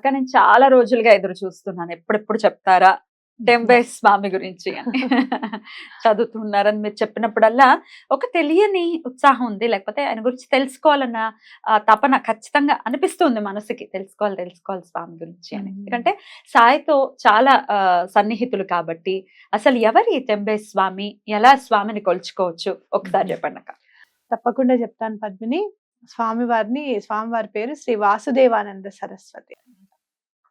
అక్క నేను చాలా రోజులుగా ఎదురు చూస్తున్నాను. ఎప్పుడెప్పుడు చెప్తారా? టెంబే స్వామి గురించి అని. చదువుతున్నారని మీరు చెప్పినప్పుడల్లా ఒక తెలియని ఉత్సాహం ఉంది. లేకపోతే ఆయన గురించి తెలుసుకోవాలన్న తపన ఖచ్చితంగా అనిపిస్తుంది మనసుకి. తెలుసుకోవాలి తెలుసుకోవాలి స్వామి గురించి అని. మ్మ్. ఎందుకంటే సాయితో చాలా సన్నిహితులు కాబట్టి అసలు ఎవరి టెంబే స్వామి ఎలా స్వామిని కొలుచుకోవచ్చు? ఒకసారి చెప్పండి అక్క. తప్పకుండా చెప్తాను పద్మిని. స్వామి వారిని స్వామివారి పేరు శ్రీ వాసుదేవానంద సరస్వతి.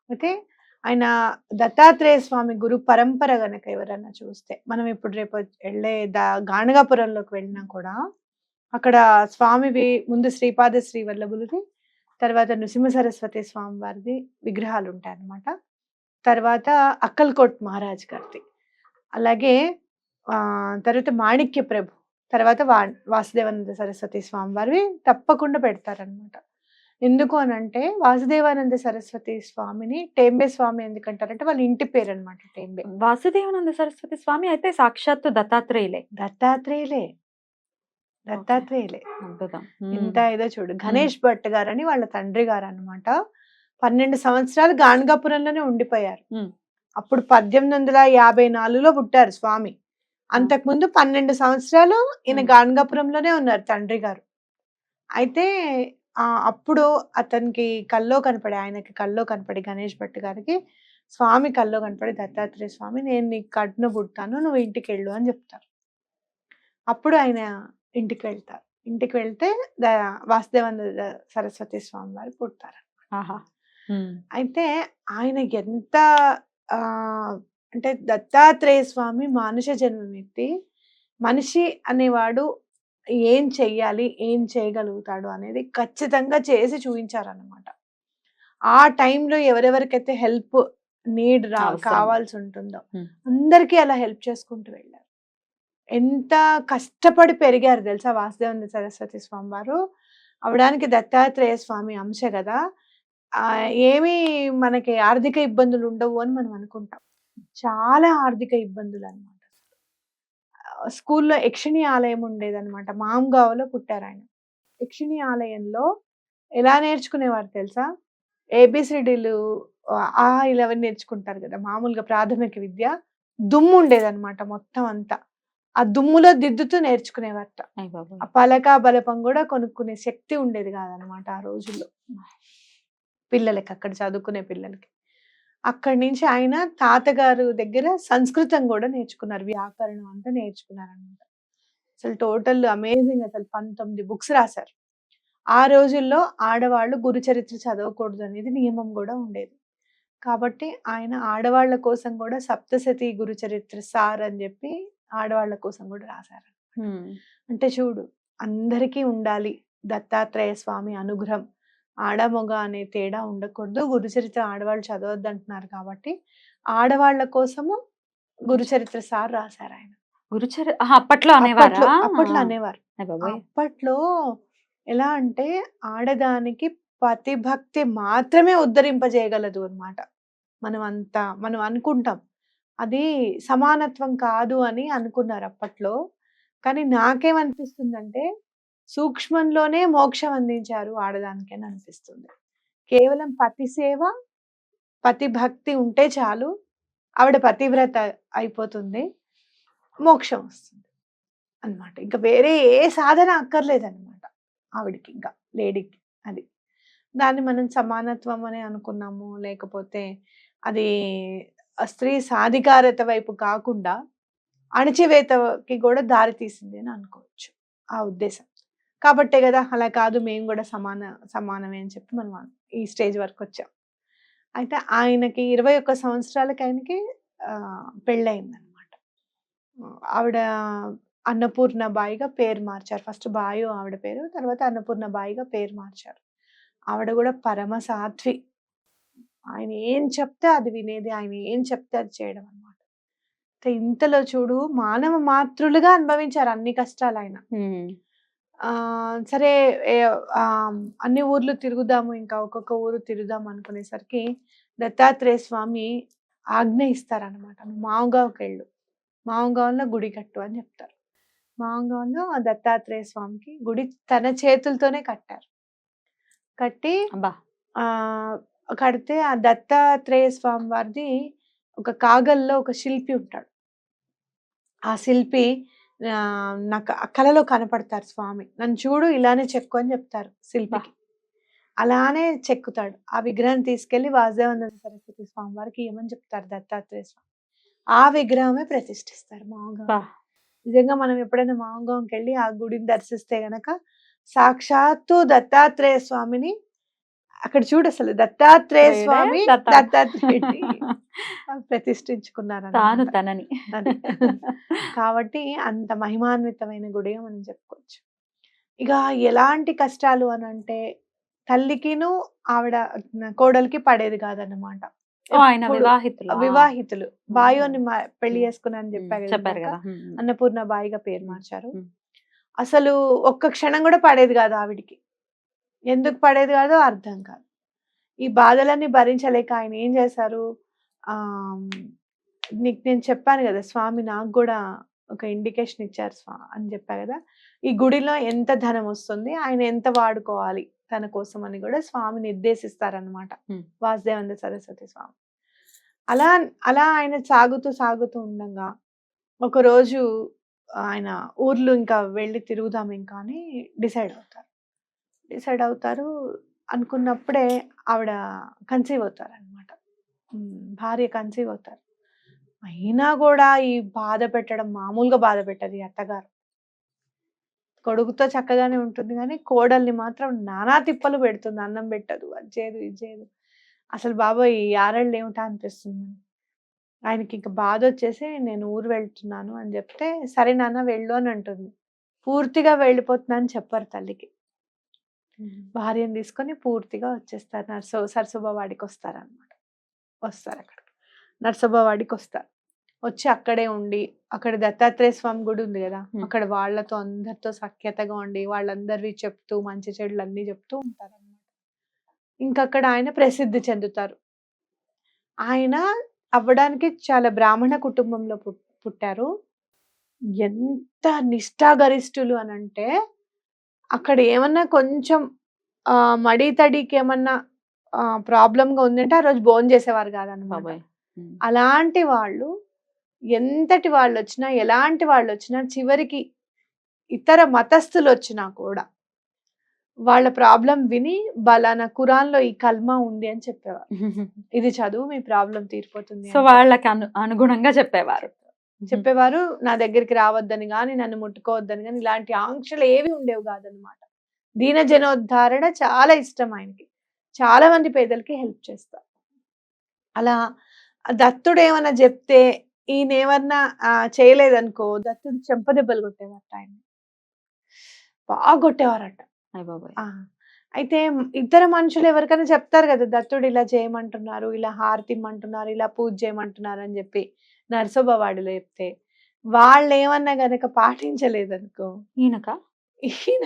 అయితే ఆయన దత్తాత్రేయ స్వామి గురు పరంపర గనక ఎవరన్నా చూస్తే మనం ఇప్పుడు రేపు వెళ్ళే దా గాణగాపురంలోకి వెళ్ళినా కూడా అక్కడ స్వామివి ముందు శ్రీపాద శ్రీ వల్లభులది తర్వాత నృసింహ సరస్వతి స్వామి వారిది విగ్రహాలు ఉంటాయి అన్నమాట తర్వాత అక్కల్కోట్ మహారాజ్ గారిది. అలాగే తర్వాత మాణిక్య ప్రభు తర్వాత వా వాసుదేవానంద సరస్వతి స్వామి వారివి తప్పకుండా పెడతారనమాట ఎందుకు అని అంటే వాసుదేవానంద సరస్వతి స్వామిని టేంబే స్వామి ఎందుకంటారంటే వాళ్ళ ఇంటి పేరు అనమాట టేంబే. వాసుదేవానంద సరస్వతి స్వామి అయితే సాక్షాత్తు దత్తాత్రేయులే. దత్తాత్రేయులే. దత్తాత్రేయులే. ఇంత ఏదో చూడు. గణేష్ భట్ గారని వాళ్ళ తండ్రి గారు అనమాట పన్నెండు సంవత్సరాలు గాణగాపురంలోనే ఉండిపోయారు. అప్పుడు పద్దెనిమిది వందల యాభై నాలుగులో పుట్టారు స్వామి. అంతకుముందు పన్నెండు సంవత్సరాలు ఈయన మ్మ్. గాణగాపురంలోనే ఉన్నారు తండ్రి గారు. అయితే అప్పుడు అతనికి కల్లో కనపడి ఆయనకి కల్లో కనపడి గణేష్ భట్ గారికి స్వామి కల్లో కనపడి దత్తాత్రేయ స్వామి నేను నీకు కడుపున పుడతాను నువ్వు ఇంటికి వెళ్ళు అని చెప్తారు. అప్పుడు ఆయన ఇంటికి వెళ్తారు. ఇంటికి వెళ్తే ద- వాసుదేవానంద సరస్వతి స్వామి వారు పుడతారు అయితే ఆయన ఎంత ఆ అంటే దత్తాత్రేయ స్వామి మానుష జన్మం ఎత్తి మనిషి అనేవాడు ఏం చెయ్యాలి? ఏం చేయగలుగుతాడు? అనేది ఖచ్చితంగా చేసి చూపించారన్నమాట ఆ టైంలో ఎవరెవరికైతే హెల్ప్ నీడ్ రా. కావాల్సి ఉంటుందో. అందరికీ అలా హెల్ప్ చేసుకుంటూ వెళ్ళారు. ఎంత కష్టపడి పెరిగారు తెలుసా వాసుదేవన సరస్వతి స్వామి వారు అవడానికి దత్తాత్రేయ స్వామి అంశ కదా. ఏమీ మనకి ఆర్థిక ఇబ్బందులు ఉండవు అని మనం అనుకుంటాం. చాలా ఆర్థిక ఇబ్బందులు అనమాట స్కూల్లో యక్షిణి ఆలయం ఉండేదన్నమాట. మాంగావులో పుట్టారు ఆయన యక్షిణి ఆలయంలో ఎలా నేర్చుకునేవారు తెలుసా? ఏబిసిడీలు ఆ ఇలా నేర్చుకుంటారు కదా మామూలుగా ప్రాథమిక విద్య. దుమ్ము ఉండేదన్నమాట మొత్తం అంతా. ఆ దుమ్ములో దిద్దుతూ నేర్చుకునేవారట. ఆ పలక బలపం కూడా కొనుక్కునే శక్తి ఉండేది కాదనమాట ఆ రోజుల్లో. పిల్లలకి అక్కడ చదువుకునే పిల్లలకి. అక్కడి నుంచి ఆయన తాతగారు దగ్గర సంస్కృతం కూడా నేర్చుకున్నారు. వ్యాకరణం అంతా నేర్చుకున్నారు అనమాట అసలు టోటల్ అమేజింగ్ అసలు పంతొమ్మిది బుక్స్ రాశారు. ఆ రోజుల్లో ఆడవాళ్ళు గురుచరిత్ర చదవకూడదు అనేది నియమం కూడా ఉండేది. కాబట్టి ఆయన ఆడవాళ్ళ కోసం కూడా సప్తసతి గురుచరిత్ర సార్ అని చెప్పి ఆడవాళ్ళ కోసం కూడా రాశారు. అంటే చూడు అందరికీ ఉండాలి దత్తాత్రేయ స్వామి అనుగ్రహం. ఆడ మగ అనే తేడా ఉండకూడదు. గురుచరిత్ర ఆడవాళ్ళు చదవద్దు అంటున్నారు కాబట్టి ఆడవాళ్ళ కోసము గురుచరిత్ర సార్ రాశారు ఆయన. గురుచరి అప్పట్లో అనేవారా? అప్పట్లో అనేవారు. అప్పట్లో ఎలా అంటే ఆడదానికి పతిభక్తి మాత్రమే ఉద్ధరింపజేయగలదు అన్నమాట. మనం అంతా మనం అనుకుంటాం. అది సమానత్వం కాదు అని అనుకున్నారు అప్పట్లో. కానీ నాకేమనిపిస్తుందంటే సూక్ష్మంలోనే మోక్షం అందించారు ఆడదానికి అని అనిపిస్తుంది. కేవలం పతి సేవ పతి భక్తి ఉంటే చాలు ఆవిడ పతివ్రత అయిపోతుంది మోక్షం వస్తుంది అన్నమాట. ఇంకా వేరే ఏ సాధన అక్కర్లేదన్నమాట ఆవిడకి ఇంకా లేడీకి అది. దాన్ని మనం సమానత్వం అని అనుకున్నాము లేకపోతే అది స్త్రీ సాధికారత వైపు కాకుండా అణచివేతకి కూడా దారి తీసింది అని అనుకోవచ్చు. ఆ ఉద్దేశం. కాబట్టే కదా అలా కాదు మేము కూడా సమాన సమానమే అని చెప్పి మనం ఈ స్టేజ్ వరకు వచ్చాం. అయితే ఆయనకి ఇరవై ఒక్క సంవత్సరాలకి ఆయనకి ఆ, పెళ్ళయిందనమాట ఆవిడ అన్నపూర్ణ బాయిగా పేరు మార్చారు. ఫస్ట్ బాయు ఆవిడ పేరు తర్వాత అన్నపూర్ణ బాయిగా పేరు మార్చారు. ఆవిడ కూడా పరమ సాధ్వి. ఆయన ఏం చెప్తే అది వినేది ఆయన ఏం చెప్తే అది చేయడం అనమాట ఇంతలో చూడు మానవ మాతృలుగా అనుభవించారు అన్ని కష్టాలు ఆయన. సరే ఏ, ఆ, అన్ని ఊర్లు తిరుగుదాము ఇంకా ఒక్కొక్క ఊరు తిరుగుదాం అనుకునేసరికి దత్తాత్రేయ స్వామి ఆజ్ఞ ఇస్తారనమాట మావుగావుకి వెళ్ళు మావుగావులో గుడి కట్టు అని చెప్తారు. మావుగావులో దత్తాత్రేయ స్వామికి గుడి తన చేతులతోనే కట్టారు. కట్టి అబ్బా! ఆ కడితే ఆ దత్తాత్రేయ స్వామి వారిది ఒక కాగల్లో ఒక శిల్పి ఉంటాడు. ఆ శిల్పి ఆ, నాకు కళలో కనపడతారు స్వామి. నన్ను చూడు ఇలానే చెక్కు అని చెప్తారు శిల్పికి. అలానే చెక్కుతాడు. ఆ విగ్రహం తీసుకెళ్ళి వాసుదేవానంద సరస్వతి స్వామి వారికి ఏమని చెప్తారు దత్తాత్రేయ స్వామి. ఆ విగ్రహమే ప్రతిష్ఠిస్తారు బా. నిజంగా మనం ఎప్పుడైనా మామూలుగాకి వెళ్ళి ఆ గుడిని దర్శిస్తే గనక సాక్షాత్తు దత్తాత్రేయ స్వామిని అక్కడ చూడు అసలు దత్తాత్రేయ స్వామి దత్తా- దత్తాత్రేయుడిని ప్రతిష్ఠించుకున్నారు తాను. తనని. కాబట్టి అంత మహిమాన్వితమైన గుడిగా మనం చెప్పుకోవచ్చు. ఇక ఎలాంటి కష్టాలు అని అంటే తల్లికిను ఆవిడ కోడలికి పడేది కాదన్నమాట. వివాహితులు. వివాహితులు. బాయోని పెళ్ళి. చేసుకున్నారని చెప్పారు కదా. అన్నపూర్ణ బాయిగా పేరు మార్చారు. అసలు ఒక్క క్షణం కూడా పడేది కాదు ఆవిడికి. ఎందుకు పడేది కాదో? అర్థం కాదు. ఈ బాధలన్నీ భరించలేక ఆయన ఏం చేశారు? నీకు నేను చెప్పాను కదా స్వామి నాకు కూడా ఒక ఇండికేషన్ ఇచ్చారు స్వా అని చెప్పా కదా. ఈ గుడిలో ఎంత ధనం వస్తుంది? ఆయన ఎంత వాడుకోవాలి తన కోసం అని కూడా స్వామి నిర్దేశిస్తారనమాట. వాసుదేవంద సరస్వతి స్వామి. అలా అలా ఆయన సాగుతూ సాగుతూ ఉండగా ఒకరోజు ఆయన ఊర్లు ఇంకా వెళ్ళి తిరుగుదాం ఇంకా అని డిసైడ్ అవుతారు. డిసైడ్ అవుతారు. అనుకున్నప్పుడే ఆవిడ కన్సీవ్ అవుతారు అనమాట భార్య కన్సీవ్ అవుతారు. అయినా కూడా ఈ బాధ పెట్టడం మామూలుగా బాధ పెట్టదు ఈ అత్తగారు. కొడుకుతో చక్కగానే ఉంటుంది కానీ కోడల్ని మాత్రం నానా తిప్పలు పెడుతుంది. అన్నం పెట్టదు అది చేయదు ఇది చేయదు. అసలు బాబాయ్ ఈ ఆరేళ్ళు ఏమిటా అనిపిస్తుంది? ఆయనకి ఇంకా బాధ వచ్చేసి నేను ఊరు వెళ్తున్నాను అని చెప్తే సరే నాన్న వెళ్ళు అని అంటుంది. పూర్తిగా వెళ్ళిపోతున్నా అని చెప్పారు తల్లికి. భార్యను తీసుకొని పూర్తిగా వచ్చేస్తారు. నర్సో సరసోబావాడికి వస్తారనమాట వస్తారు అక్కడ. నర్సోబావాడికి వస్తారు వచ్చి అక్కడే ఉండి అక్కడ దత్తాత్రేయ స్వామి గుడి ఉంది కదా. అక్కడ వాళ్ళతో అందరితో సఖ్యతగా ఉండి వాళ్ళందరివి చెప్తూ మంచి చెడులు అన్ని చెప్తూ ఉంటారు అనమాట ఇంకా అక్కడ ఆయన ప్రసిద్ధి చెందుతారు. ఆయన అవ్వడానికి చాలా బ్రాహ్మణ కుటుంబంలో పుట్- పుట్టారు. ఎంత నిష్ఠాగరిష్ఠులు అని అంటే అక్కడ ఏమన్నా కొంచెం మడి తడికి ఏమన్నా ప్రాబ్లమ్గా ఉందంటే ఆ రోజు భోజనం చేసేవారు ఉమ్. అలాంటి వాళ్ళు ఎంతటి వాళ్ళు వచ్చినా ఎలాంటి వాళ్ళు వచ్చినా చివరికి ఇతర మతస్థులు వచ్చినా కూడా వాళ్ళ ప్రాబ్లం విని బలానా ఖురాన్లో ఈ కల్మా ఉంది అని చెప్పేవారు. ఇది చదువు మీ ప్రాబ్లం తీరిపోతుంది సో వాళ్ళకి అను అనుగుణంగా చెప్పేవారు. చెప్పేవారు నా దగ్గరికి రావద్దని కానీ నన్ను ముట్టుకోవద్దని కానీ ఇలాంటి ఆంక్షలు ఏవి ఉండేవి కాదనమాట దీన జనోద్ధారణ చాలా ఇష్టం ఆయనకి. చాలా మంది పేదలకి హెల్ప్ చేస్తారు. అలా దత్తుడు ఏమన్నా చెప్తే ఈయన ఏమన్నా ఆ, చేయలేదనుకో దత్తుడు చెంపదెబ్బలు కొట్టేవారట ఆయన బాగా కొట్టేవారట. అయితే ఇతర మనుషులు ఎవరికైనా చెప్తారు కదా దత్తుడు ఇలా చేయమంటున్నారు ఇలా హారతి ఇమ్మంటున్నారు ఇలా పూజ చేయమంటున్నారు అని చెప్పి. నరసోబవాడిలో చెప్తే వాళ్ళు ఏమన్నా గనక పాటించలేదనుకో ఈయనక? ఈయన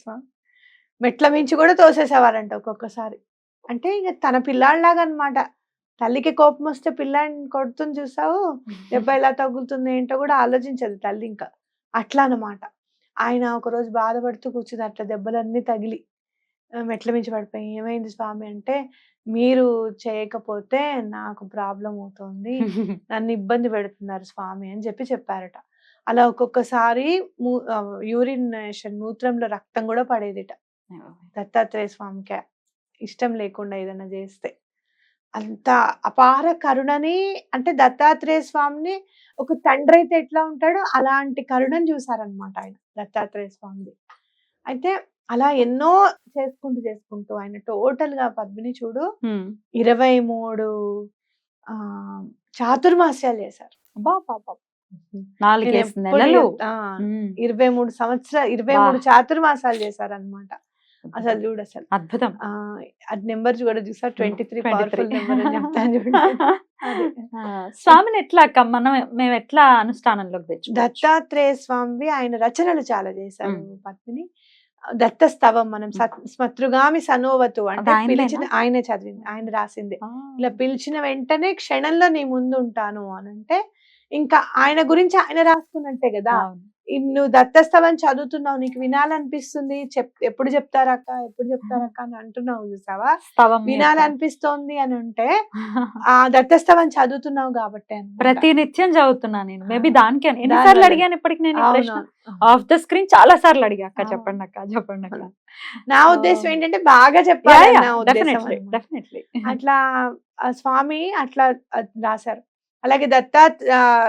స్వామి మెట్ల మించి కూడా తోసేసేవారంట ఒక్కొక్కసారి. అంటే ఇక తన పిల్లాడిలాగా అన్నమాట తల్లికి కోపం వస్తే పిల్లాడిని కొడుతుంది చూసావు? దెబ్బ ఎలా తగులుతుంది ఏంటో కూడా ఆలోచించదు తల్లి ఇంకా అట్లా అన్నమాట ఆయన ఒకరోజు బాధపడుతూ కూర్చుంది. అట్లా దెబ్బలన్నీ తగిలి ఆ, మెట్ల మించి పడిపోయి ఏమైంది స్వామి అంటే మీరు చేయకపోతే నాకు ప్రాబ్లం అవుతుంది నన్ను ఇబ్బంది పెడుతున్నారు స్వామి అని చెప్పి చెప్పారట. అలా ఒక్కొక్కసారి యూరినేషన్ మూత్రంలో రక్తం కూడా పడేదిట. దత్తాత్రేయ స్వామికి ఇష్టం లేకుండా ఏదైనా చేస్తే. అంత అపార కరుణని అంటే దత్తాత్రేయ స్వామిని ఒక తండ్రి అయితే ఎట్లా ఉంటాడో అలాంటి కరుణని చూసారనమాట ఆయన దత్తాత్రేయ స్వామిది. అయితే అలా ఎన్నో చేసుకుంటూ చేసుకుంటూ ఆయన టోటల్గా పద్మిని చూడు. ఇరవై మూడు ఆ చాతుర్మాస్యాలు చేశారు. అబ్బా, నెలలు? ఉమ్. ఇరవై మూడు సంవత్సరాలు ఇరవై. మూడు చాతుర్మాసాలు చేశారనమాట అసలు చూడు అసలు. అద్భుతం. అది నెంబర్ కూడా చూసా ట్వంటీ త్రీ 23. పవర్ఫుల్ నెంబర్ అని చెప్తాను చూడండి స్వామిని ఎట్లా అక్క? మనం మేము ఎట్లా అనుష్ఠానంలోకి తెచ్చు దత్తాత్రేయ స్వామి ఆయన రచనలు చాలా చేశారు మ్మ్. దత్తస్తవం మనం స్మతృగామి సనోవతు అంటే? పిలిచిన ఆయనే చదివింది ఆయన రాసింది. ఇలా పిలిచిన వెంటనే క్షణంలో నీ ముందు ఉంటాను అని అంటే ఇంకా ఆయన గురించి ఆయన రాసుకున్నట్టే కదా. నువ్వు దత్తస్తవం చదువుతున్నావు నీకు వినాలనిపిస్తుంది చెప్ ఎప్పుడు చెప్తారక్క ఎప్పుడు చెప్తారక్క అని అంటున్నావు చూసావా? వినాలనిపిస్తోంది అని అంటే ఆ దత్తస్తవం చదువుతున్నావు కాబట్టి. ప్రతి నిత్యం చదువుతున్నా నేను. మేబీ. దానికి. ఎన్నిసార్లు. అడిగాను ఇప్పటికి నేను. ఆఫ్ ద స్క్రీన్ చాలా సార్లు అడిగా. అక్క. చెప్పండి అక్క చెప్పండి అక్క. నా ఉద్దేశం ఏంటంటే బాగా చెప్పాలి అట్లా ఆ స్వామి అట్లా రాశారు. అలాగే దత్తా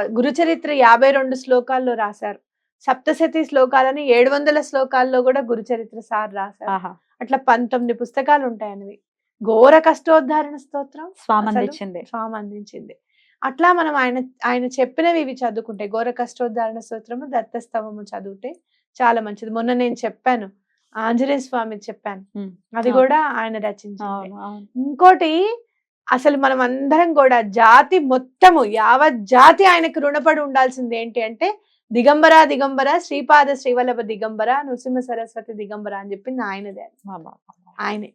గురుచరిత్ర యాభై రెండు శ్లోకాల్లో రాశారు. సప్తశతి శ్లోకాలని ఏడు వందల శ్లోకాల్లో కూడా గురుచరిత్ర సార్ రాశారు. అట్లా పంతొమ్మిది పుస్తకాలు ఉంటాయి అనేవి ఘోర కష్టోద్ధారణ స్తోత్రం స్వామి అందించింది. స్వామి అందించింది. అట్లా మనం ఆయన ఆయన చెప్పినవి ఇవి చదువుకుంటే ఘోర కష్టోద్ధారణ స్తోత్రము దత్తస్తవము చదివితే చాలా మంచిది. మొన్న నేను చెప్పాను ఆంజనేయ స్వామి చెప్పాను. అది. కూడా ఆయన అవును ఇంకోటి అసలు మనం అందరం కూడా జాతి మొత్తము యావత్ జాతి ఆయనకు రుణపడి ఉండాల్సింది ఏంటి అంటే దిగంబర దిగంబర శ్రీపాద శ్రీవల్లభ దిగంబర నృసింహ సరస్వతి దిగంబర అని చెప్పింది ఆయనదే. ఆయనే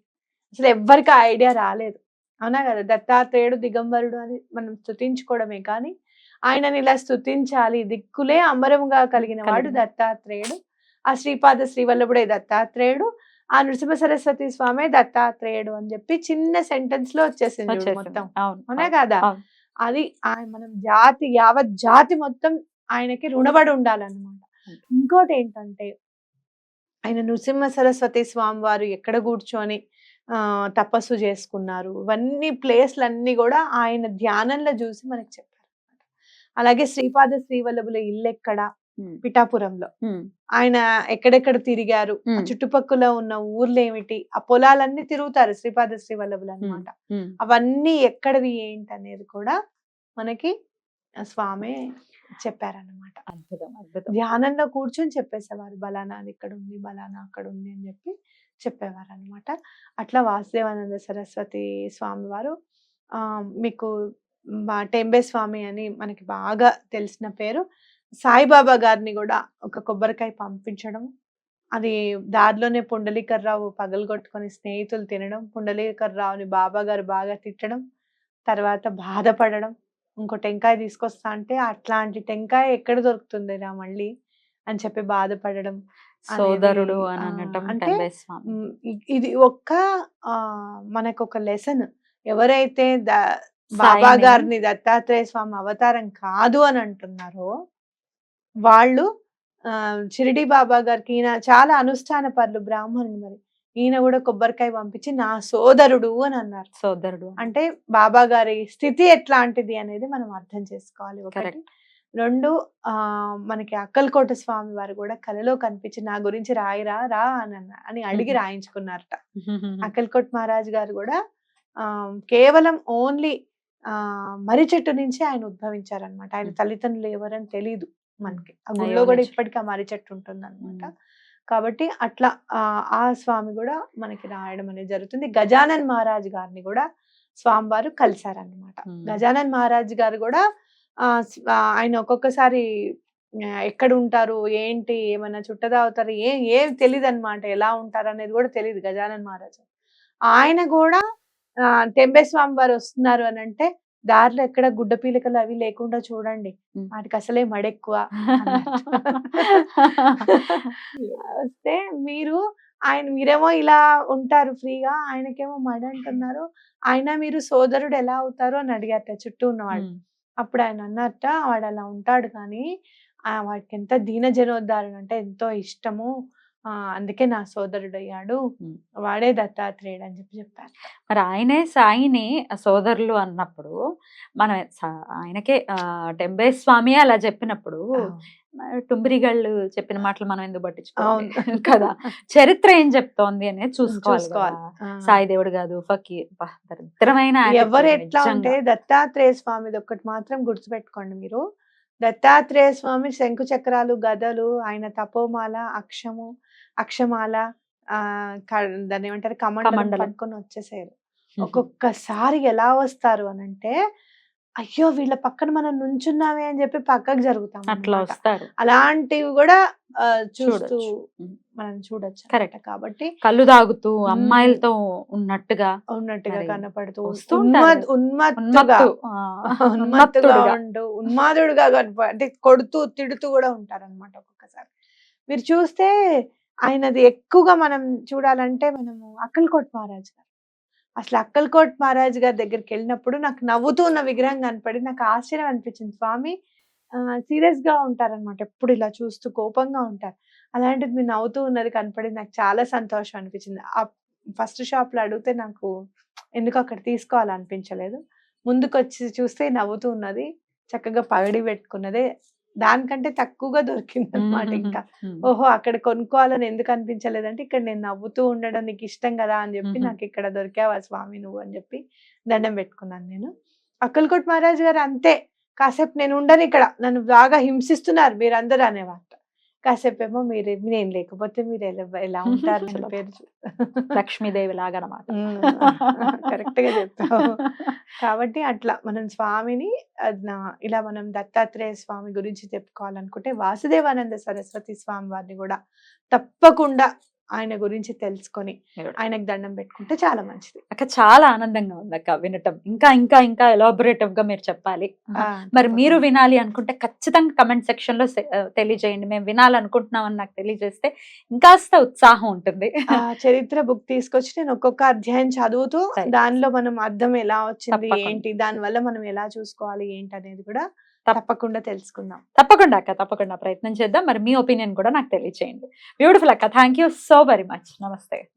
అసలు ఎవ్వరికి ఆ ఐడియా రాలేదు అవునా కదా దత్తాత్రేయుడు దిగంబరుడు అని మనం స్తుతించుకోవడమే కానీ ఆయనని ఇలా స్తుతించాలి దిక్కులే అమరముగా కలిగిన వాడు. దత్తాత్రేయుడు ఆ శ్రీపాద శ్రీవల్లభుడే దత్తాత్రేయుడు ఆ నృసింహ సరస్వతి స్వామి దత్తాత్రేయుడు అని చెప్పి చిన్న సెంటెన్స్లో వచ్చేసింది. మొత్తం అవును కదా. అది మనం జాతి యావత్ జాతి మొత్తం ఆయనకి రుణపడి ఉండాలన్నమాట. ఇంకోటి ఏంటంటే ఆయన నృసింహ సరస్వతి స్వామి వారు ఎక్కడ కూర్చొని తపస్సు చేసుకున్నారు. ఇవన్నీ ప్లేస్లు అన్ని కూడా ఆయన ధ్యానంలో చూసి మనకి చెప్పారు అలాగే శ్రీపాద శ్రీవల్లభుల ఇల్లు ఎక్కడ? పిఠాపురంలో. ఆయన ఎక్కడెక్కడ తిరిగారు. చుట్టుపక్కల ఉన్న ఊర్లు ఏమిటి ఆ పొలాలన్నీ తిరుగుతారు శ్రీపాద శ్రీవల్లభులు అన్నమాట ఉమ్. అవన్నీ ఎక్కడవి ఏంటి అనేది కూడా మనకి స్వామి చెప్పారన్నమాట. అద్భుతం అద్భుతం. ధ్యానంలో కూర్చొని చెప్పేసేవారు. బలానా ఇక్కడ ఉంది బలానా అక్కడ ఉంది అని చెప్పి చెప్పేవారు అనమాట అట్లా వాసుదేవానంద సరస్వతి స్వామి వారు ఆ మీకు టెంబే స్వామి అని మనకి బాగా తెలిసిన పేరు. సాయిబాబా గారిని కూడా ఒక కొబ్బరికాయ పంపించడం అది దారిలోనే పుండలీకర్రావు పగలగొట్టుకొని స్నేహితులు తినడం పుండలీకర్రావుని బాబా గారు బాగా తిట్టడం తర్వాత బాధపడడం ఇంకో టెంకాయ తీసుకొస్తా అంటే అట్లాంటి టెంకాయ ఎక్కడ దొరుకుతుంది రా మళ్ళీ? అని చెప్పి బాధపడడం సోదరుడు అని అనటం అంటే ఇది ఒక్క ఆ, మనకు ఒక లెసన్. ఎవరైతే బాబా గారిని దత్తాత్రేయ స్వామి అవతారం కాదు అని అంటున్నారో వాళ్ళు ఆ, షిరిడి బాబా గారికి ఈయన చాలా అనుష్ఠాన పరులు బ్రాహ్మణులు మరి. ఈయన కూడా కొబ్బరికాయ పంపించి నా సోదరుడు అని అన్నారు సోదరుడు అంటే బాబా గారి స్థితి ఎట్లాంటిది అనేది మనం అర్థం చేసుకోవాలి ఒకటి. రెండు ఆ మనకి అక్కలకోట స్వామి వారు కూడా కలలో కనిపించి నా గురించి రాయిరా రా అని అన్న- అని అడిగి. రాయించుకున్నారట అక్కల్కోట్ మహారాజ్ గారు కూడా ఆ కేవలం ఓన్లీ ఆ మర్రి చెట్టు నుంచి ఆయన ఉద్భవించారనమాట ఆయన. తల్లిదండ్రులు ఎవరని తెలియదు మనకి ఆ గుళ్ళో కూడా. ఇప్పటికీ ఆ మర్రి చెట్టు ఉంటుంది అనమాట. కాబట్టి అట్లా ఆ ఆ స్వామి కూడా మనకి రాయడం అనేది జరుగుతుంది. గజానన్ మహారాజ్ గారిని కూడా స్వామివారు కలిశారనమాట. గజానన్ మహారాజ్ గారు కూడా ఆయన ఒక్కొక్కసారి ఎక్కడ ఉంటారు ఏంటి ఏమన్నా చుట్టదా అవుతారు ఏం ఏం తెలియదు అనమాట ఎలా ఉంటారు అనేది కూడా తెలియదు గజానన్ మహారాజ్. ఆయన కూడా ఆ, టెంబే స్వామి వారు వస్తున్నారు అని అంటే దారిలో ఎక్కడ గుడ్డ పీలికలు అవి లేకుండా చూడండి. వాటికి అసలే మడెక్కువ వస్తే మీరు ఆయన మీరేమో ఇలా ఉంటారు ఫ్రీగా ఆయనకేమో మడ అంటున్నారు. ఆయన మీరు సోదరుడు ఎలా అవుతారు అని అడిగారట చుట్టూ ఉన్నవాడు అప్పుడు ఆయన అన్నట్ట వాడు అలా ఉంటాడు కానీ వాడికి ఎంత దీన జనోద్ధారణ అంటే ఎంతో ఇష్టము. అందుకే నా సోదరుడు అయ్యాడు. వాడే దత్తాత్రేయుడు అని చెప్పి చెప్పారు. మరి ఆయనే సాయిని సోదరులు అన్నప్పుడు మనం ఆయనకే టెంబే స్వామి అలా చెప్పినప్పుడు మరి టుమ్రిగళ్ళు చెప్పిన మాటలు మనం ఎందుకు పట్టించుకోవాలి కదా! చరిత్ర ఏం చెప్తోంది అనేది చూసుకోవాలి. సాయి దేవుడు కాదు ఫకీర్ బా, దరిద్రమైన ఎవరు ఎట్లా. ఉంటే దత్తాత్రేయ స్వామిది ఒక్కటి మాత్రం గుర్తుపెట్టుకోండి మీరు. దత్తాత్రేయ స్వామి శంకు చక్రాలు గదలు ఆయన తపోమాల అక్షము అక్షమాల దాన్ని ఏమంటారు కమండలం. పట్టుకొని వచ్చేసారు ఒక్కొక్కసారి ఎలా వస్తారు అని అంటే అయ్యో వీళ్ళ పక్కన మనం నుంచున్నామే అని చెప్పి పక్కకు జరుగుతాం అట్లా. వస్తారు అలాంటివి కూడా చూస్తూ. మనం చూడొచ్చు. అన్నమాట. కాబట్టి కళ్ళు తాగుతూ మ్మ్. అమ్మాయిలతో ఉన్నట్టుగా ఉన్నట్టుగా కనపడుతూ. ఉన్మత్తుగా ఉన్మత్తుగా. ఉండు ఉన్మాదుడుగా కనప అంటే కొడుతూ తిడుతూ కూడా ఉంటారు అనమాట ఒక్కొక్కసారి మీరు చూస్తే ఆయనది ఎక్కువగా మనం చూడాలంటే మనము అక్కల్కోట్ మహారాజ్ గారు. అసలు అక్కల్కోట్ మహారాజ్ గారి దగ్గరికి వెళ్ళినప్పుడు నాకు నవ్వుతూ ఉన్న విగ్రహం కనపడి నాకు ఆశ్చర్యం అనిపించింది. స్వామి సీరియస్గా ఉంటారనమాట ఎప్పుడు ఇలా చూస్తూ కోపంగా ఉంటారు. అలాంటిది మీరు నవ్వుతూ ఉన్నది కనపడి నాకు చాలా సంతోషం అనిపించింది. ఆ ఫస్ట్ షాప్లో అడిగితే నాకు ఎందుకు అక్కడ తీసుకోవాలనిపించలేదు. ముందుకు వచ్చి చూస్తే నవ్వుతూ ఉన్నది. చక్కగా పగడి పెట్టుకున్నదే దానికంటే తక్కువగా దొరికింది అనమాట ఇంకా. ఓహో అక్కడ కొనుక్కోవాలని ఎందుకు అనిపించలేదంటే ఇక్కడ నేను నవ్వుతూ ఉండడం నీకు ఇష్టం కదా అని చెప్పి. నాకు ఇక్కడ దొరికావా స్వామి నువ్వు అని చెప్పి దండం పెట్టుకున్నాను నేను అక్కల్కోట్ మహారాజ్ గారు అంతే కాసేపు నేను ఉండను ఇక్కడ నన్ను బాగా హింసిస్తున్నారు మీరందరూ అనేవారు కాసేపు ఏమో మీరు నేను లేకపోతే మీరు ఎలా ఎలా ఉంటారు అని పేరు లక్ష్మీదేవి లాగా అనమాట కరెక్ట్గా చెప్తావు కాబట్టి అట్లా మనం స్వామిని ఇలా మనం దత్తాత్రేయ స్వామి గురించి చెప్పుకోవాలనుకుంటే వాసుదేవానంద సరస్వతి స్వామి వారిని కూడా తప్పకుండా ఆయన గురించి తెలుసుకొని. ఆయనకు దండం పెట్టుకుంటే చాలా మంచిది అక్క చాలా ఆనందంగా ఉంది అక్క వినటం ఇంకా ఇంకా ఇంకా ఎలాబొరేటివ్గా మీరు చెప్పాలి మరి మీరు. వినాలి అనుకుంటే ఖచ్చితంగా కమెంట్ సెక్షన్లో తెలియజేయండి మేము వినాలనుకుంటున్నాం అని నాకు తెలియజేస్తే ఇంకాస్త ఉత్సాహం ఉంటుంది ఆ చరిత్ర బుక్ తీసుకొచ్చి నేను ఒక్కొక్క అధ్యాయం చదువుతూ. దానిలో మనం అర్థం ఎలా వచ్చింది. ఏంటి దాని వల్ల మనం ఎలా చూసుకోవాలి ఏంటి అనేది కూడా తప్పకుండా తెలుసుకుందాం. తప్పకుండా అక్క తప్పకుండా ప్రయత్నం చేద్దాం. మరి మీ ఒపీనియన్ కూడా నాకు తెలియజేయండి బ్యూటిఫుల్ అక్క thank you so very much. నమస్తే.